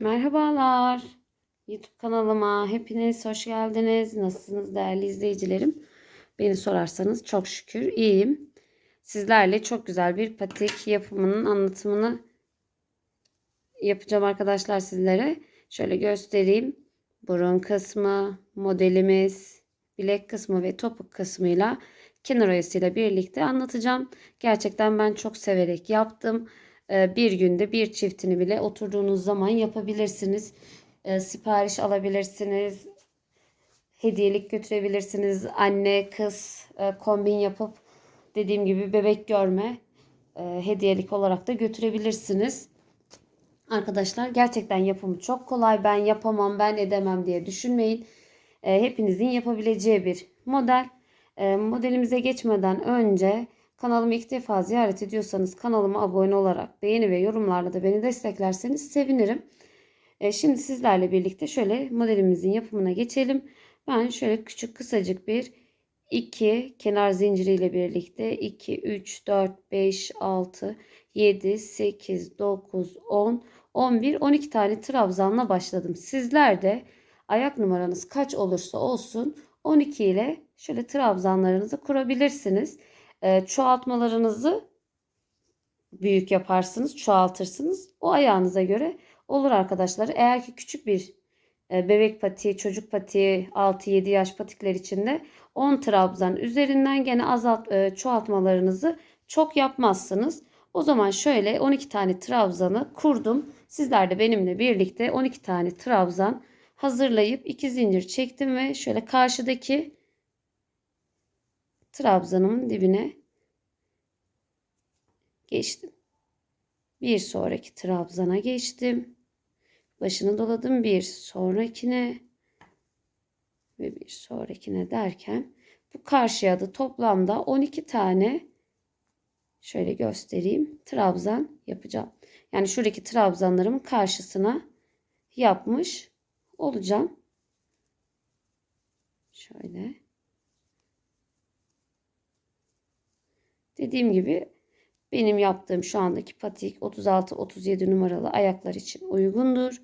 Merhabalar. YouTube kanalıma hepiniz hoş geldiniz. Nasılsınız değerli izleyicilerim? Beni sorarsanız çok şükür iyiyim. Sizlerle çok güzel bir patik yapımının anlatımını yapacağım arkadaşlar sizlere. Şöyle göstereyim. Burun kısmı, modelimiz, bilek kısmı ve topuk kısmıyla kenar oyasıyla birlikte anlatacağım. Gerçekten ben çok severek yaptım. Ee, bir günde bir çiftini bile oturduğunuz zaman yapabilirsiniz. Ee, sipariş alabilirsiniz. Hediyelik götürebilirsiniz. Anne kız e, kombin yapıp dediğim gibi bebek görme e, hediyelik olarak da götürebilirsiniz. Arkadaşlar gerçekten yapımı çok kolay. Ben yapamam, ben edemem diye düşünmeyin. E, hepinizin yapabileceği bir model. Modelimize geçmeden önce Kanalımı ilk defa ziyaret ediyorsanız kanalıma abone olarak beğeni ve yorumlarla da beni desteklerseniz sevinirim. E, şimdi sizlerle birlikte şöyle modelimizin yapımına geçelim. Ben şöyle küçük kısacık bir 2 kenar zinciriyle birlikte 2, 3, 4, 5, 6, 7, 8, 9, 10, 11, 12 tane trabzanla başladım. Sizler de ayak numaranız kaç olursa olsun 12 ile şöyle trabzanlarınızı kurabilirsiniz. E, çoğaltmalarınızı büyük yaparsınız, çoğaltırsınız. O ayağınıza göre olur arkadaşlar. Eğer ki küçük bir e, bebek patiği, çocuk patiği, 6-7 yaş patikler içinde 10 trabzan üzerinden gene azalt e, çoğaltmalarınızı çok yapmazsınız. O zaman şöyle 12 tane trabzanı kurdum. Sizler de benimle birlikte 12 tane trabzan hazırlayıp 2 zincir çektim ve şöyle karşıdaki trabzanımın dibine geçtim. Bir sonraki trabzana geçtim. Başını doladım bir sonrakine ve bir sonrakine derken bu karşıya da toplamda 12 tane şöyle göstereyim trabzan yapacağım. Yani şuradaki trabzanlarımın karşısına yapmış olacağım. Şöyle Dediğim gibi benim yaptığım şu andaki patik 36-37 numaralı ayaklar için uygundur.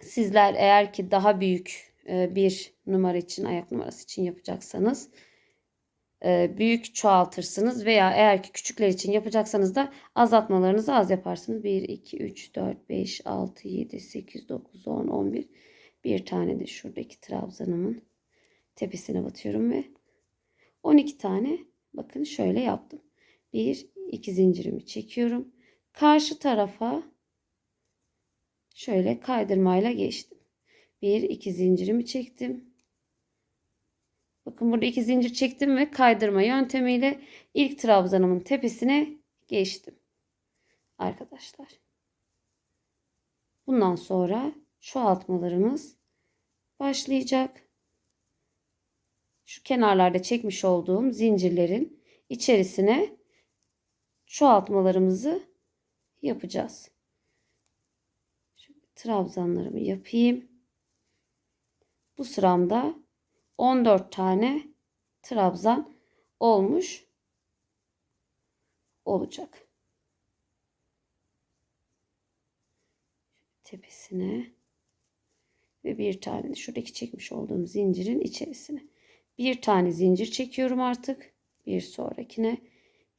Sizler eğer ki daha büyük e, bir numara için ayak numarası için yapacaksanız e, büyük çoğaltırsınız veya eğer ki küçükler için yapacaksanız da azaltmalarınızı az yaparsınız. 1, 2, 3, 4, 5, 6, 7, 8, 9, 10, 11. Bir tane de şuradaki trabzanımın tepesine batıyorum ve 12 tane Bakın şöyle yaptım. Bir, iki zincirimi çekiyorum. Karşı tarafa şöyle kaydırmayla geçtim. Bir, iki zincirimi çektim. Bakın burada iki zincir çektim ve kaydırma yöntemiyle ilk trabzanımın tepesine geçtim. Arkadaşlar. Bundan sonra çoğaltmalarımız başlayacak şu kenarlarda çekmiş olduğum zincirlerin içerisine çoğaltmalarımızı yapacağız. Şöyle trabzanlarımı yapayım. Bu sıramda 14 tane trabzan olmuş olacak. Tepesine ve bir tane şuradaki çekmiş olduğum zincirin içerisine bir tane zincir çekiyorum artık. Bir sonrakine.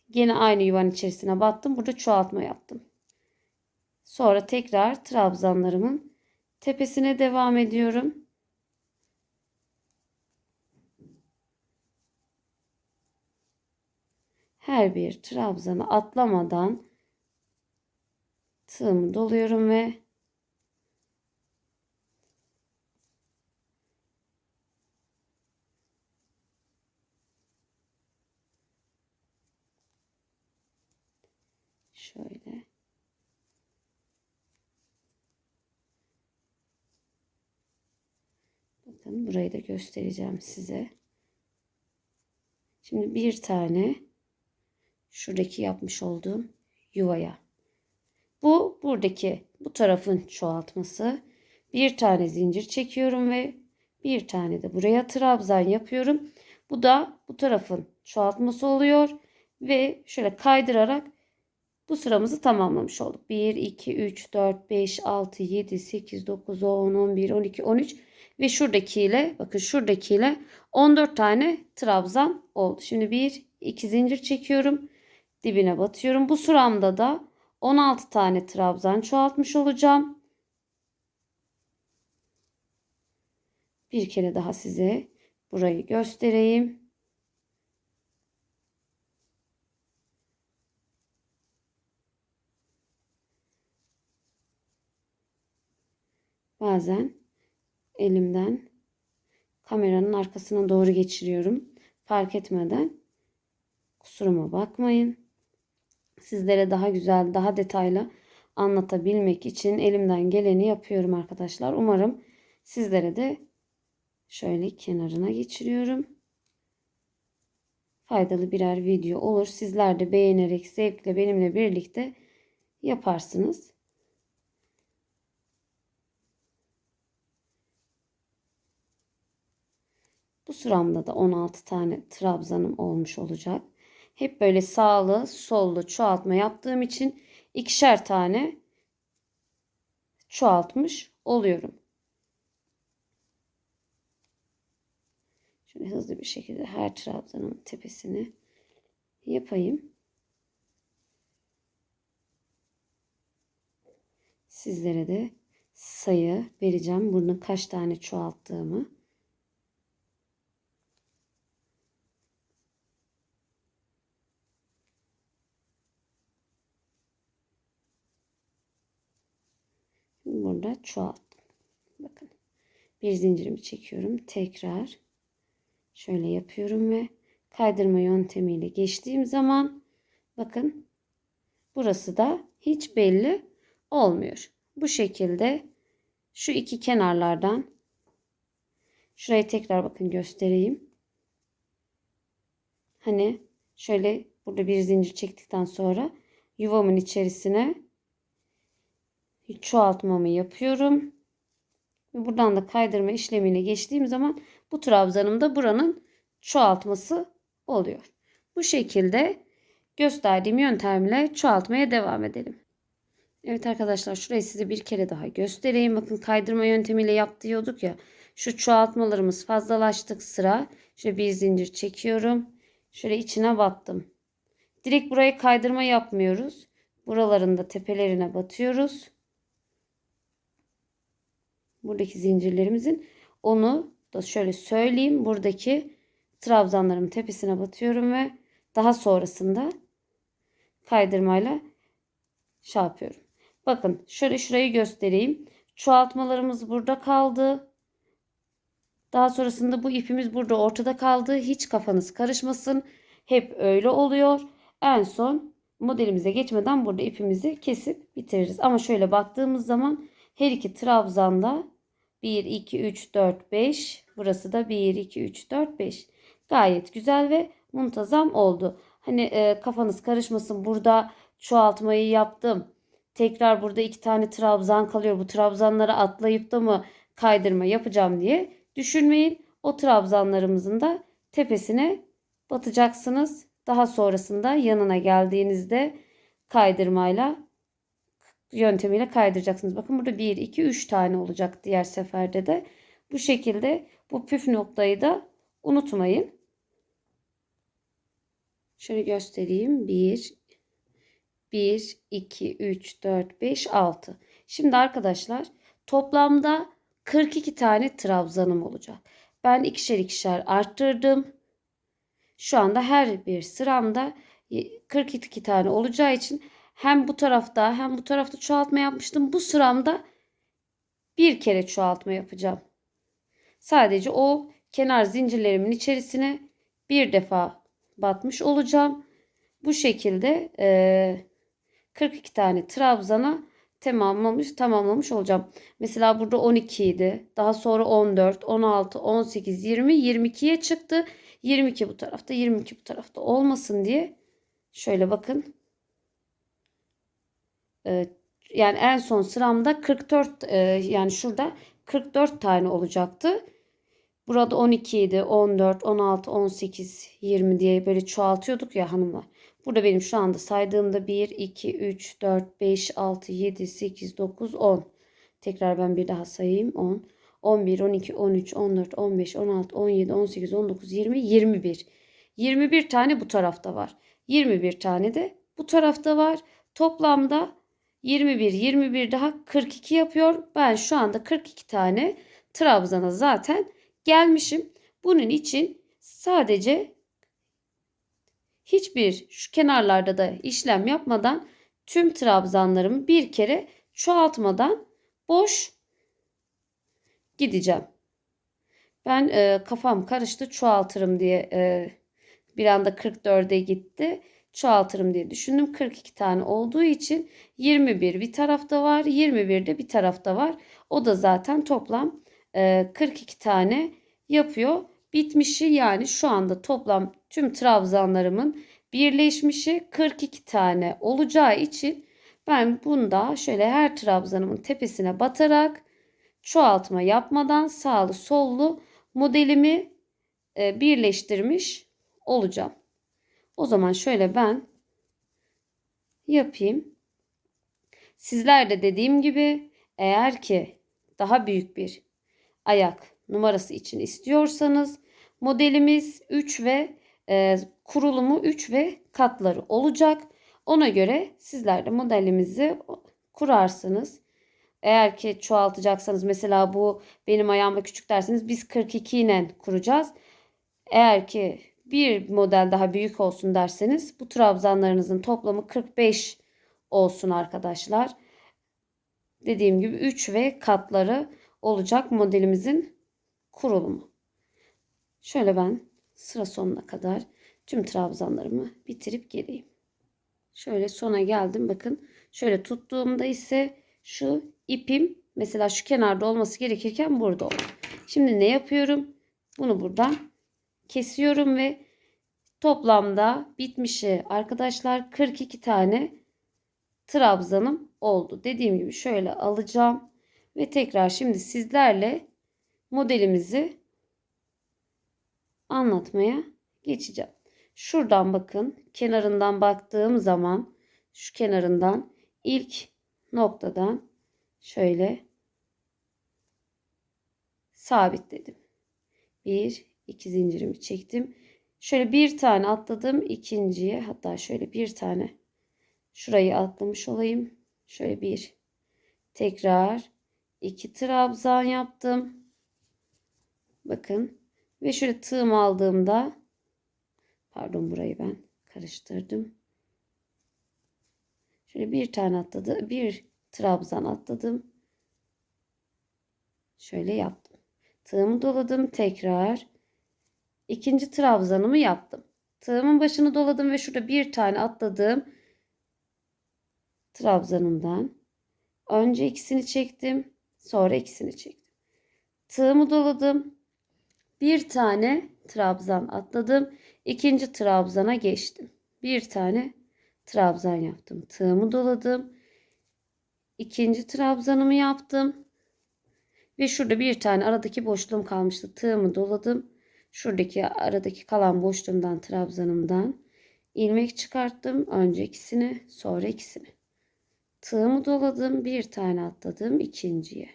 Yine aynı yuvanın içerisine battım. Burada çoğaltma yaptım. Sonra tekrar trabzanlarımın tepesine devam ediyorum. Her bir trabzanı atlamadan tığımı doluyorum ve Şöyle. Bakın burayı da göstereceğim size. Şimdi bir tane şuradaki yapmış olduğum yuvaya. Bu buradaki bu tarafın çoğaltması. Bir tane zincir çekiyorum ve bir tane de buraya trabzan yapıyorum. Bu da bu tarafın çoğaltması oluyor ve şöyle kaydırarak Bu sıramızı tamamlamış olduk. 1, 2, 3, 4, 5, 6, 7, 8, 9, 10, 11, 12, 13 ve şuradakiyle bakın şuradakiyle 14 tane trabzan oldu. Şimdi 1, 2 zincir çekiyorum. Dibine batıyorum. Bu sıramda da 16 tane trabzan çoğaltmış olacağım. Bir kere daha size burayı göstereyim. Bazen elimden kameranın arkasına doğru geçiriyorum. Fark etmeden kusuruma bakmayın. Sizlere daha güzel, daha detaylı anlatabilmek için elimden geleni yapıyorum arkadaşlar. Umarım sizlere de şöyle kenarına geçiriyorum. Faydalı birer video olur. Sizler de beğenerek zevkle benimle birlikte yaparsınız. Bu sıramda da 16 tane trabzanım olmuş olacak. Hep böyle sağlı sollu çoğaltma yaptığım için ikişer tane çoğaltmış oluyorum. Şöyle hızlı bir şekilde her trabzanın tepesini yapayım. Sizlere de sayı vereceğim. Bunu kaç tane çoğalttığımı. Çoğalttım. Bakın. Bir zincirimi çekiyorum. Tekrar şöyle yapıyorum ve kaydırma yöntemiyle geçtiğim zaman bakın burası da hiç belli olmuyor. Bu şekilde şu iki kenarlardan şurayı tekrar bakın göstereyim. Hani şöyle burada bir zincir çektikten sonra yuvamın içerisine çoğaltmamı yapıyorum. Buradan da kaydırma işlemine geçtiğim zaman bu trabzanım da buranın çoğaltması oluyor. Bu şekilde gösterdiğim yöntemle çoğaltmaya devam edelim. Evet arkadaşlar şurayı size bir kere daha göstereyim. Bakın kaydırma yöntemiyle yap diyorduk ya. Şu çoğaltmalarımız fazlalaştık sıra. Şöyle bir zincir çekiyorum. Şöyle içine battım. Direkt buraya kaydırma yapmıyoruz. Buralarında tepelerine batıyoruz buradaki zincirlerimizin onu da şöyle söyleyeyim. Buradaki trabzanların tepesine batıyorum ve daha sonrasında kaydırmayla şey yapıyorum. Bakın şöyle şurayı göstereyim. Çoğaltmalarımız burada kaldı. Daha sonrasında bu ipimiz burada ortada kaldı. Hiç kafanız karışmasın. Hep öyle oluyor. En son modelimize geçmeden burada ipimizi kesip bitiririz. Ama şöyle baktığımız zaman her iki trabzanda 1, 2, 3, 4, 5. Burası da 1, 2, 3, 4, 5. Gayet güzel ve muntazam oldu. Hani e, kafanız karışmasın. Burada çoğaltmayı yaptım. Tekrar burada iki tane trabzan kalıyor. Bu trabzanları atlayıp da mı kaydırma yapacağım diye düşünmeyin. O trabzanlarımızın da tepesine batacaksınız. Daha sonrasında yanına geldiğinizde kaydırmayla yöntemiyle kaydıracaksınız. Bakın burada 1, 2, 3 tane olacak diğer seferde de. Bu şekilde bu püf noktayı da unutmayın. Şöyle göstereyim. 1, 1, 2, 3, 4, 5, 6. Şimdi arkadaşlar toplamda 42 tane trabzanım olacak. Ben ikişer ikişer arttırdım. Şu anda her bir sıramda 42 tane olacağı için hem bu tarafta hem bu tarafta çoğaltma yapmıştım. Bu sıramda bir kere çoğaltma yapacağım. Sadece o kenar zincirlerimin içerisine bir defa batmış olacağım. Bu şekilde e, 42 tane trabzana tamamlamış tamamlamış olacağım. Mesela burada 12 idi. Daha sonra 14, 16, 18, 20, 22'ye çıktı. 22 bu tarafta, 22 bu tarafta olmasın diye şöyle bakın yani en son sıramda 44 e, yani şurada 44 tane olacaktı. Burada 12 idi, 14, 16, 18, 20 diye böyle çoğaltıyorduk ya hanımlar. Burada benim şu anda saydığımda 1, 2, 3, 4, 5, 6, 7, 8, 9, 10. Tekrar ben bir daha sayayım. 10, 11, 12, 13, 14, 15, 16, 17, 18, 19, 20, 21. 21 tane bu tarafta var. 21 tane de bu tarafta var. Toplamda 21, 21 daha 42 yapıyor. Ben şu anda 42 tane trabzana zaten gelmişim. Bunun için sadece hiçbir şu kenarlarda da işlem yapmadan tüm trabzanlarımı bir kere çoğaltmadan boş gideceğim. Ben e, kafam karıştı çoğaltırım diye e, bir anda 44'e gitti. Çoğaltırım diye düşündüm. 42 tane olduğu için 21 bir tarafta var. 21 de bir tarafta var. O da zaten toplam e, 42 tane yapıyor. Bitmişi yani şu anda toplam tüm trabzanlarımın birleşmişi 42 tane olacağı için ben bunda şöyle her trabzanımın tepesine batarak çoğaltma yapmadan sağlı sollu modelimi e, birleştirmiş olacağım. O zaman şöyle ben yapayım. Sizler de dediğim gibi eğer ki daha büyük bir ayak numarası için istiyorsanız modelimiz 3 ve e, kurulumu 3 ve katları olacak. Ona göre sizler de modelimizi kurarsınız. Eğer ki çoğaltacaksanız mesela bu benim ayağıma küçük derseniz biz 42 ile kuracağız. Eğer ki bir model daha büyük olsun derseniz bu trabzanlarınızın toplamı 45 olsun arkadaşlar. Dediğim gibi 3 ve katları olacak modelimizin kurulumu. Şöyle ben sıra sonuna kadar tüm trabzanlarımı bitirip geleyim. Şöyle sona geldim. Bakın şöyle tuttuğumda ise şu ipim mesela şu kenarda olması gerekirken burada oldu. Şimdi ne yapıyorum? Bunu buradan kesiyorum ve toplamda bitmişi arkadaşlar 42 tane trabzanım oldu. Dediğim gibi şöyle alacağım ve tekrar şimdi sizlerle modelimizi anlatmaya geçeceğim. Şuradan bakın kenarından baktığım zaman şu kenarından ilk noktadan şöyle sabitledim. Bir, iki zincirimi çektim. Şöyle bir tane atladım ikinciye hatta şöyle bir tane şurayı atlamış olayım. Şöyle bir tekrar iki trabzan yaptım. Bakın ve şöyle tığım aldığımda pardon burayı ben karıştırdım. Şöyle bir tane atladı. Bir trabzan atladım. Şöyle yaptım. Tığımı doladım tekrar. İkinci trabzanımı yaptım. Tığımın başını doladım ve şurada bir tane atladım. Trabzanımdan. Önce ikisini çektim. Sonra ikisini çektim. Tığımı doladım. Bir tane trabzan atladım. İkinci trabzana geçtim. Bir tane trabzan yaptım. Tığımı doladım. İkinci trabzanımı yaptım. Ve şurada bir tane aradaki boşluğum kalmıştı. Tığımı doladım. Şuradaki aradaki kalan boşluğumdan trabzanımdan ilmek çıkarttım. Önce ikisini sonra ikisini. Tığımı doladım. Bir tane atladım ikinciye.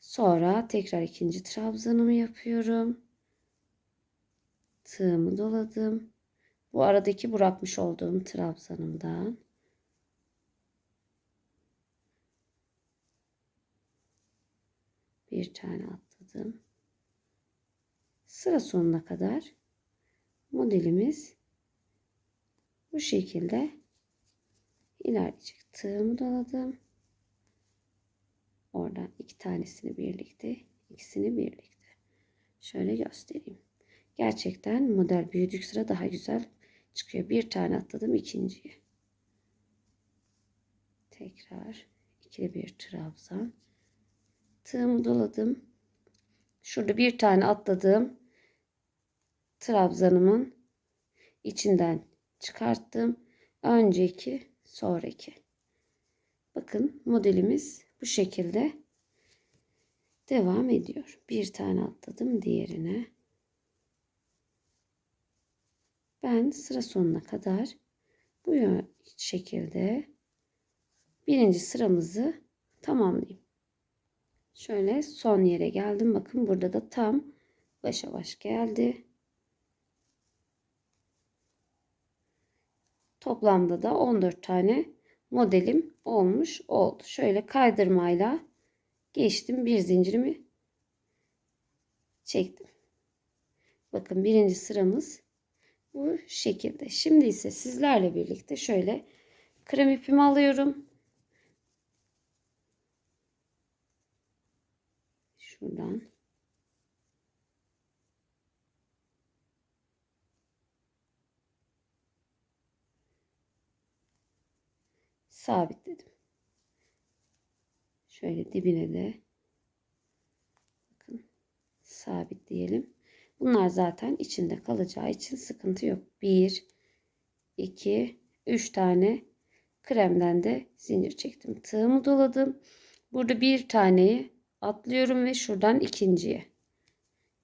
Sonra tekrar ikinci trabzanımı yapıyorum. Tığımı doladım. Bu aradaki bırakmış olduğum trabzanımdan bir tane atladım. Sıra sonuna kadar modelimiz bu şekilde ilerleyecek. Tığımı doladım. Oradan iki tanesini birlikte, ikisini birlikte. Şöyle göstereyim. Gerçekten model büyüdük sıra daha güzel çıkıyor. Bir tane atladım ikinciye. Tekrar ikili bir trabzan. Tığımı doladım. Şurada bir tane atladığım trabzanımın içinden çıkarttım. Önceki, sonraki. Bakın modelimiz bu şekilde devam ediyor. Bir tane atladım diğerine. Ben sıra sonuna kadar bu şekilde birinci sıramızı tamamlayayım. Şöyle son yere geldim. Bakın burada da tam başa baş geldi. Toplamda da 14 tane modelim olmuş oldu. Şöyle kaydırmayla geçtim. Bir zincirimi çektim. Bakın birinci sıramız bu şekilde. Şimdi ise sizlerle birlikte şöyle krem ipimi alıyorum. Şuradan. Sabitledim. Şöyle dibine de bakın sabitleyelim. Bunlar zaten içinde kalacağı için sıkıntı yok. 1 2 3 tane kremden de zincir çektim. Tığımı doladım. Burada bir taneyi atlıyorum ve şuradan ikinciye.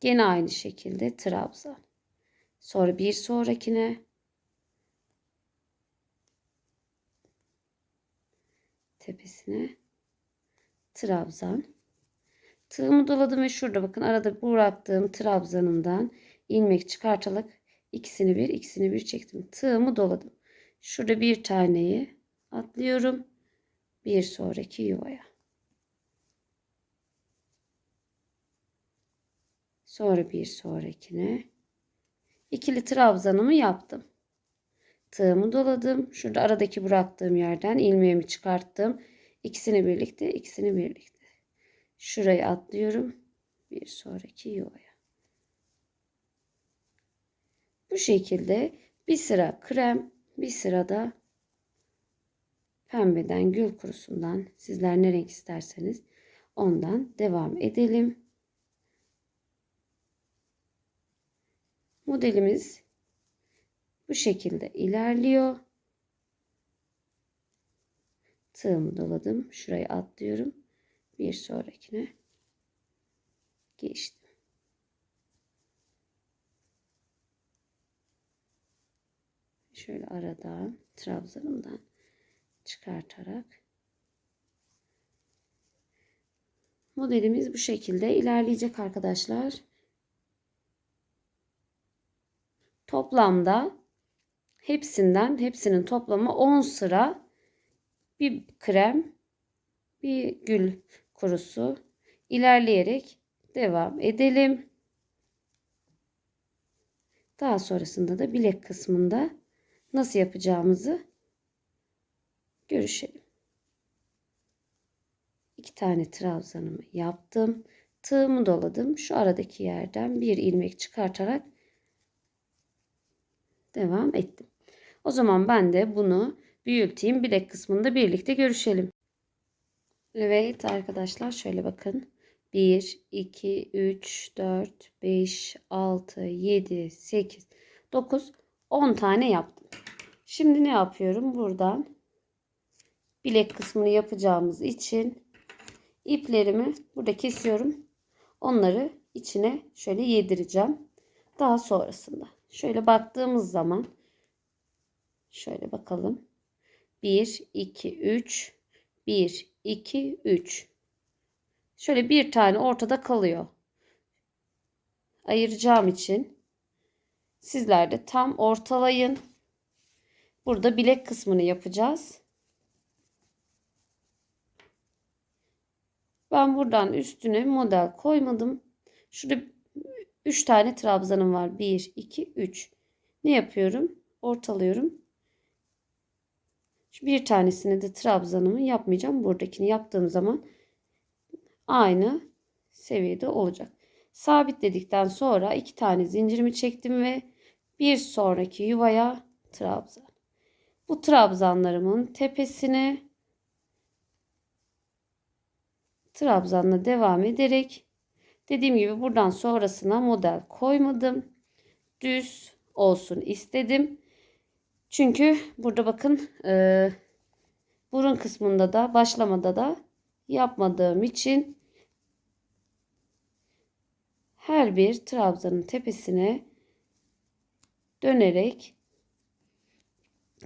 Gene aynı şekilde trabzan. Sonra bir sonrakine tepesine trabzan. Tığımı doladım ve şurada bakın arada bıraktığım trabzanımdan ilmek çıkartarak ikisini bir ikisini bir çektim. Tığımı doladım. Şurada bir taneyi atlıyorum. Bir sonraki yuvaya. Sonra bir sonrakine. İkili trabzanımı yaptım. Tığımı doladım. Şurada aradaki bıraktığım yerden ilmeğimi çıkarttım. İkisini birlikte, ikisini birlikte. Şurayı atlıyorum. Bir sonraki yuvaya. Bu şekilde bir sıra krem, bir sırada pembeden gül kurusundan sizler ne renk isterseniz ondan devam edelim. Modelimiz bu şekilde ilerliyor. Tığımı doladım. Şurayı atlıyorum. Bir sonrakine geçtim. Şöyle aradan trabzanımdan çıkartarak modelimiz bu şekilde ilerleyecek arkadaşlar. Toplamda hepsinden hepsinin toplamı 10 sıra bir krem bir gül kurusu ilerleyerek devam edelim. Daha sonrasında da bilek kısmında nasıl yapacağımızı görüşelim. İki tane trabzanımı yaptım. Tığımı doladım. Şu aradaki yerden bir ilmek çıkartarak devam ettim. O zaman ben de bunu büyüteyim. Bilek kısmında birlikte görüşelim. Evet arkadaşlar şöyle bakın. 1, 2, 3, 4, 5, 6, 7, 8, 9, 10 tane yaptım. Şimdi ne yapıyorum? Buradan bilek kısmını yapacağımız için iplerimi burada kesiyorum. Onları içine şöyle yedireceğim. Daha sonrasında şöyle baktığımız zaman şöyle bakalım. 1, 2, 3, 1, 2, 3. Şöyle bir tane ortada kalıyor. Ayıracağım için sizler de tam ortalayın. Burada bilek kısmını yapacağız. Ben buradan üstüne model koymadım. Şurada 3 tane trabzanım var. 1, 2, 3. Ne yapıyorum? Ortalıyorum. Şu bir tanesini de trabzanımı yapmayacağım. Buradakini yaptığım zaman aynı seviyede olacak. Sabitledikten sonra iki tane zincirimi çektim ve bir sonraki yuvaya trabzan. Bu trabzanlarımın tepesine trabzanla devam ederek dediğim gibi buradan sonrasına model koymadım. Düz olsun istedim. Çünkü burada bakın e, burun kısmında da başlamada da yapmadığım için her bir trabzanın tepesine dönerek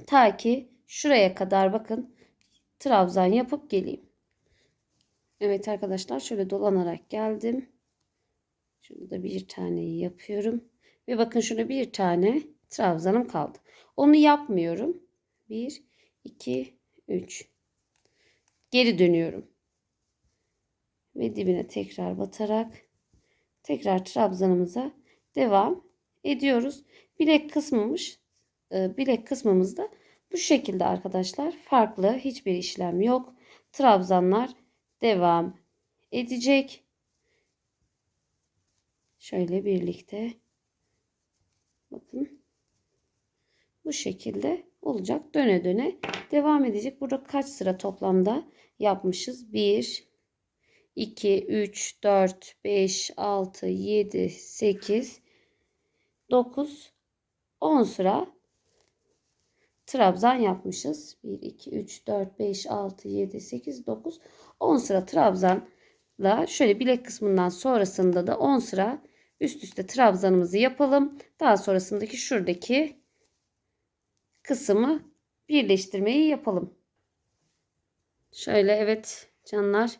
ta ki şuraya kadar bakın trabzan yapıp geleyim. Evet arkadaşlar şöyle dolanarak geldim. Şurada bir taneyi yapıyorum. Ve bakın şurada bir tane trabzanım kaldı. Onu yapmıyorum. 1, 2, 3. Geri dönüyorum. Ve dibine tekrar batarak tekrar trabzanımıza devam ediyoruz. Bilek kısmımız e, bilek kısmımızda bu şekilde arkadaşlar. Farklı hiçbir işlem yok. Trabzanlar devam edecek. Şöyle birlikte bakın bu şekilde olacak. Döne döne devam edecek. Burada kaç sıra toplamda yapmışız? 1 2 3 4 5 6 7 8 9 10 sıra trabzan yapmışız. 1 2 3 4 5 6 7 8 9 10 sıra trabzanla şöyle bilek kısmından sonrasında da 10 sıra üst üste trabzanımızı yapalım. Daha sonrasındaki şuradaki kısmı birleştirmeyi yapalım. Şöyle evet canlar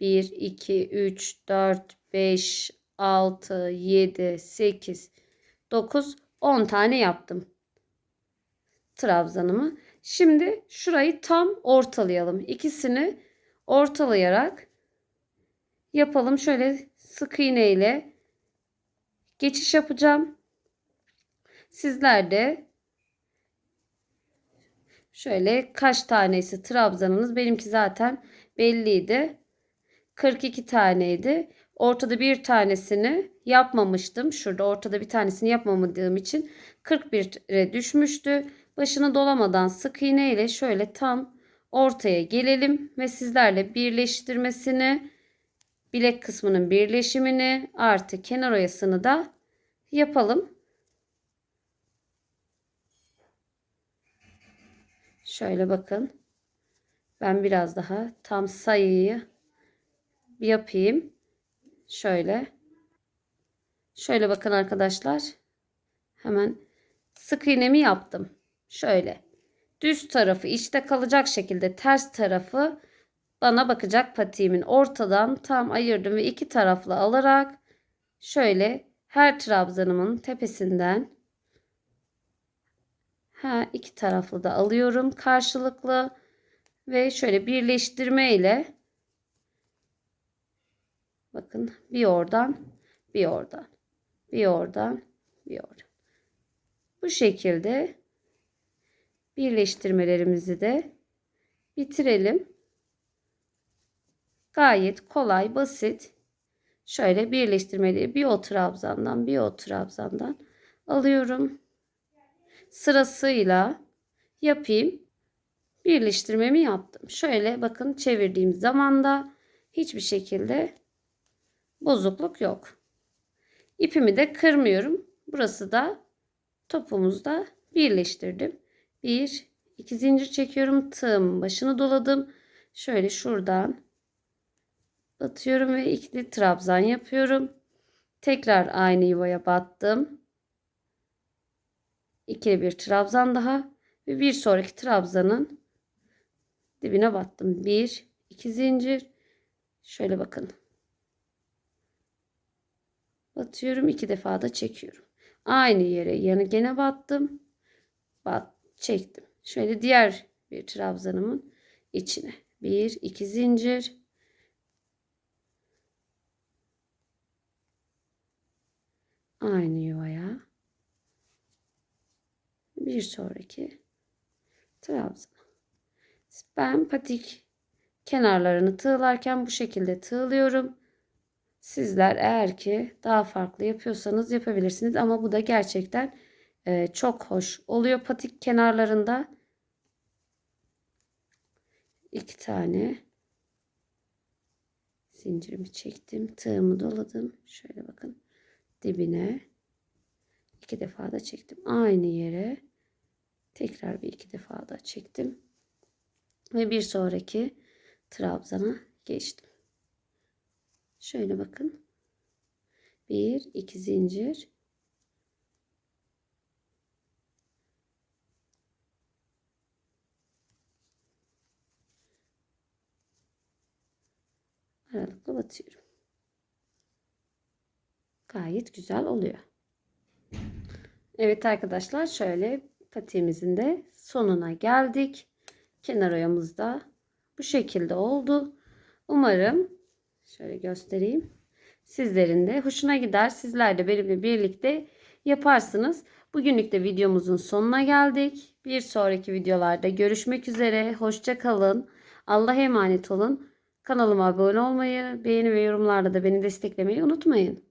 1 2 3 4 5 6 7 8 9 10 tane yaptım. Trabzanımı. Şimdi şurayı tam ortalayalım. İkisini ortalayarak yapalım. Şöyle sık iğne ile geçiş yapacağım. Sizler de şöyle kaç tanesi trabzanınız benimki zaten belliydi. 42 taneydi. Ortada bir tanesini yapmamıştım. Şurada ortada bir tanesini yapmamadığım için 41'e düşmüştü. Başını dolamadan sık iğne ile şöyle tam ortaya gelelim ve sizlerle birleştirmesini bilek kısmının birleşimini artı kenar oyasını da yapalım. Şöyle bakın. Ben biraz daha tam sayıyı yapayım. Şöyle. Şöyle bakın arkadaşlar. Hemen sık iğnemi yaptım. Şöyle. Düz tarafı içte kalacak şekilde ters tarafı bana bakacak patiğimin ortadan tam ayırdım ve iki taraflı alarak şöyle her trabzanımın tepesinden ha iki taraflı da alıyorum karşılıklı ve şöyle birleştirme ile bakın bir oradan bir oradan bir oradan bir oradan bu şekilde birleştirmelerimizi de bitirelim. Gayet kolay, basit. Şöyle birleştirmeleri bir o trabzandan bir o trabzandan alıyorum. Sırasıyla yapayım. Birleştirmemi yaptım. Şöyle bakın çevirdiğim zaman da hiçbir şekilde bozukluk yok. İpimi de kırmıyorum. Burası da topumuzda birleştirdim. Bir, iki zincir çekiyorum. Tığım başını doladım. Şöyle şuradan batıyorum ve ikili trabzan yapıyorum. Tekrar aynı yuvaya battım. İkili bir trabzan daha ve bir sonraki trabzanın dibine battım. Bir, iki zincir. Şöyle bakın. Batıyorum. iki defa da çekiyorum. Aynı yere yanı gene battım. Bat, çektim. Şöyle diğer bir trabzanımın içine. Bir, iki zincir. Aynı yuvaya. Bir sonraki trabzan. Ben patik kenarlarını tığlarken bu şekilde tığlıyorum. Sizler eğer ki daha farklı yapıyorsanız yapabilirsiniz ama bu da gerçekten e, çok hoş oluyor patik kenarlarında. iki tane zincirimi çektim. Tığımı doladım. Şöyle bakın dibine iki defa da çektim. Aynı yere tekrar bir iki defa da çektim. Ve bir sonraki trabzana geçtim. Şöyle bakın. Bir, iki zincir. Aralıkla batıyorum. Gayet güzel oluyor. Evet arkadaşlar şöyle patiğimizin de sonuna geldik. Kenar oyamız da bu şekilde oldu. Umarım şöyle göstereyim. Sizlerin de hoşuna gider. Sizler de benimle birlikte yaparsınız. Bugünlük de videomuzun sonuna geldik. Bir sonraki videolarda görüşmek üzere. Hoşça kalın. Allah'a emanet olun. Kanalıma abone olmayı, beğeni ve yorumlarda da beni desteklemeyi unutmayın.